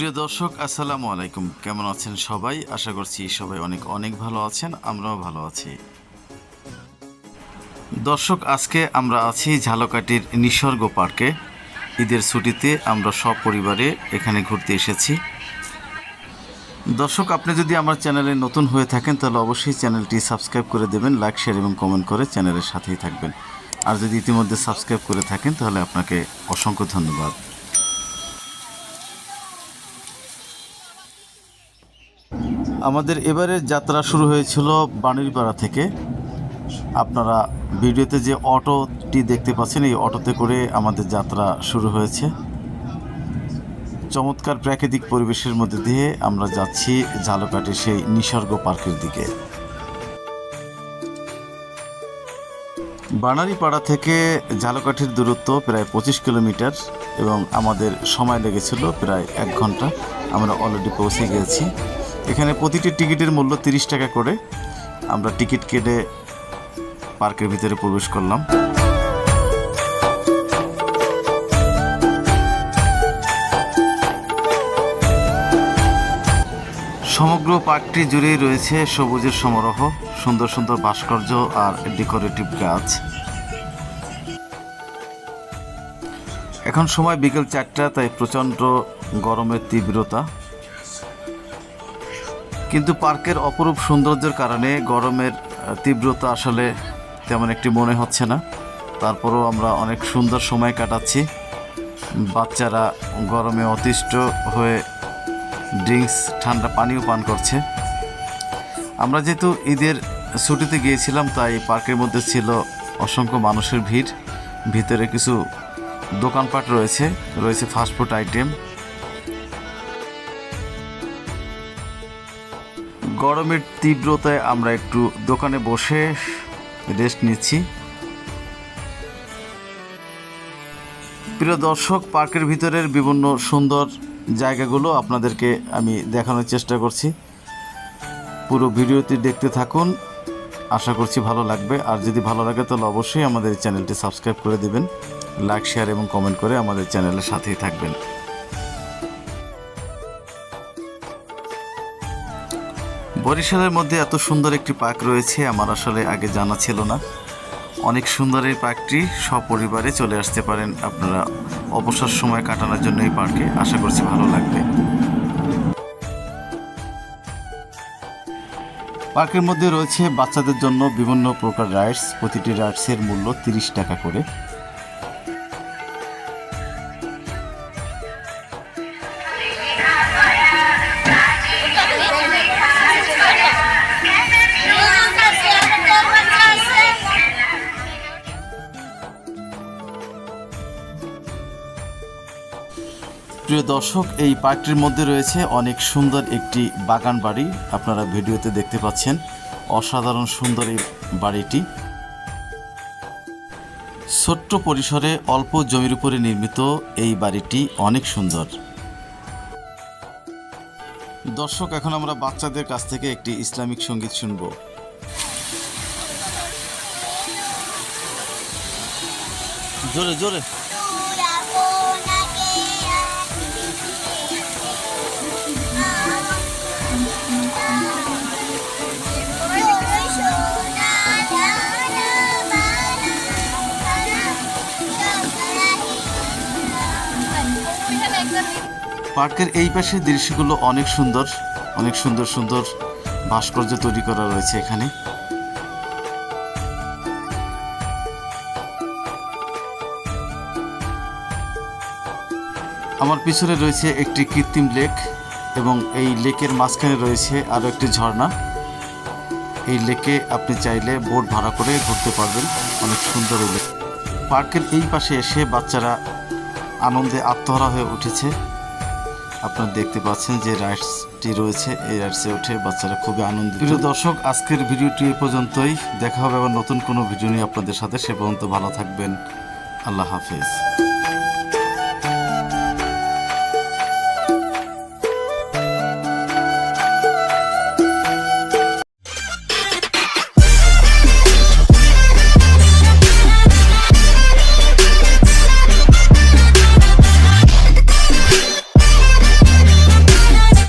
প্রিয় দর্শক, আসসালামু আলাইকুম। কেমন আছেন সবাই? আশা করছি সবাই অনেক অনেক ভালো আছেন, আমরাও ভালো আছি। দর্শক, আজকে আমরা আছি ঝালকাঠির নিসর্গ পার্কে। ঈদের ছুটিতে আমরা সব পরিবারে এখানে ঘুরতে এসেছি। দর্শক, আপনি যদি আমার চ্যানেলে নতুন হয়ে থাকেন, তাহলে অবশ্যই চ্যানেলটি সাবস্ক্রাইব করে দেবেন, লাইক, শেয়ার এবং কমেন্ট করে চ্যানেলের সাথেই থাকবেন। আর যদি ইতিমধ্যে সাবস্ক্রাইব করে থাকেন, তাহলে আপনাকে অসংখ্য ধন্যবাদ। আমাদের এবারের যাত্রা শুরু হয়েছিল বাণীরপাড়া থেকে। আপনারা ভিডিওতে যে অটোটি দেখতে পাচ্ছেন, এই অটোতে করে আমাদের যাত্রা শুরু হয়েছে। চমৎকার প্রাকৃতিক পরিবেশের মধ্যে দিয়ে আমরা যাচ্ছি ঝালকাঠি সেই নিসর্গ পার্কের দিকে। বানারীপাড়া থেকে ঝালকাঠির দূরত্ব প্রায় পঁচিশ কিলোমিটার এবং আমাদের সময় লেগেছিল প্রায় এক ঘণ্টা। আমরা অলরেডি পৌঁছে গিয়েছি। এখানে প্রতিটি টিকিটের মূল্য তিরিশ টাকা করে। আমরা টিকিট কেটে পার্কের ভিতরে প্রবেশ করলাম। সমগ্র পার্কটি জুড়েই রয়েছে সবুজের সমারোহ, সুন্দর সুন্দর ভাস্কর্য আর ডেকোরেটিভ গাছ। এখন সময় বিকেল চারটা, তাই প্রচণ্ড গরমের তীব্রতা। কিন্তু পার্কের অপরূপ সৌন্দর্যের কারণে গরমের তীব্রতা আসলে তেমন একটি মনে হচ্ছে না। তারপরেও আমরা অনেক সুন্দর সময় কাটাচ্ছি। বাচ্চারা গরমে অতিষ্ঠ হয়ে ড্রিঙ্কস, ঠান্ডা পানিও পান করছে। আমরা যেহেতু ঈদের ছুটিতে গিয়েছিলাম, তাই পার্কের মধ্যে ছিল অসংখ্য মানুষের ভিড়। ভিতরে কিছু দোকানপাট রয়েছে রয়েছে ফাস্টফুড আইটেম গরমের তীব্রতায় আমরা একটু দোকানে বসে রেস্ট নিচ্ছি। প্রিয় দর্শক, পার্কের ভিতরের বিভিন্ন সুন্দর জায়গাগুলো আপনাদেরকে আমি দেখানোর চেষ্টা করছি। পুরো ভিডিওটি দেখতে থাকুন। আশা করছি ভালো লাগবে। আর যদি ভালো লাগে, তাহলে অবশ্যই আমাদের চ্যানেলটি সাবস্ক্রাইব করে দেবেন। লাইক, শেয়ার এবং কমেন্ট করে আমাদের চ্যানেলের সাথেই থাকবেন। বরিশালের মধ্যে এত সুন্দর একটি পার্ক রয়েছে, আমার আসলে আগে জানা ছিল না। অনেক সুন্দর এই পার্কটি, সপরিবারে চলে আসতে পারেন আপনারা। অবসর সময় কাটানোর জন্য এই পার্কে আশা করছি ভালো লাগবে। পার্কের মধ্যে রয়েছে বাচ্চাদের জন্য বিভিন্ন প্রকার রাইডস, প্রতিটি রাইডসের মূল্য তিরিশ টাকা করে। প্রিয় দর্শক, এই পার্কটির মধ্যে রয়েছে অনেক সুন্দর একটি বাগান বাড়ি। আপনারা ভিডিওতে দেখতে পাচ্ছেন অসাধারণ সুন্দর এই বাড়িটি। ছোট্ট পরিসরে অল্প জমির উপরে নির্মিত এই বাড়িটি অনেক সুন্দর। দর্শক, এখন আমরা বাচ্চাদের কাছ থেকে একটি ইসলামিক সংগীত শুনব। জোরে জোরে। পার্কের এই পাশের দৃশ্যগুলো অনেক সুন্দর অনেক সুন্দর সুন্দর ভাস্কর্য তৈরি করা রয়েছে এখানে। আমার পিছনে রয়েছে একটি কৃত্রিম লেক এবং এই লেকের মাঝখানে রয়েছে আরও একটি ঝর্ণা। এই লেকে আপনি চাইলে বোট ভাড়া করে ঘুরতে পারবেন, অনেক সুন্দর লেক। পার্কের এই পাশে এসে বাচ্চারা আনন্দে আত্মহারা হয়ে উঠেছে। আপনারা দেখতে পাচ্ছেন যে রাইডসটি রয়েছে। এই রাইডসে উঠে বাচ্চারা খুবই আনন্দিত। প্রিয় দর্শক, আজকের ভিডিওটি এ পর্যন্তই। দেখা হবে আবার নতুন কোনো ভিডিও নিয়ে আপনাদের সাথে। সে পর্যন্ত ভালো থাকবেন। আল্লাহ হাফেজ।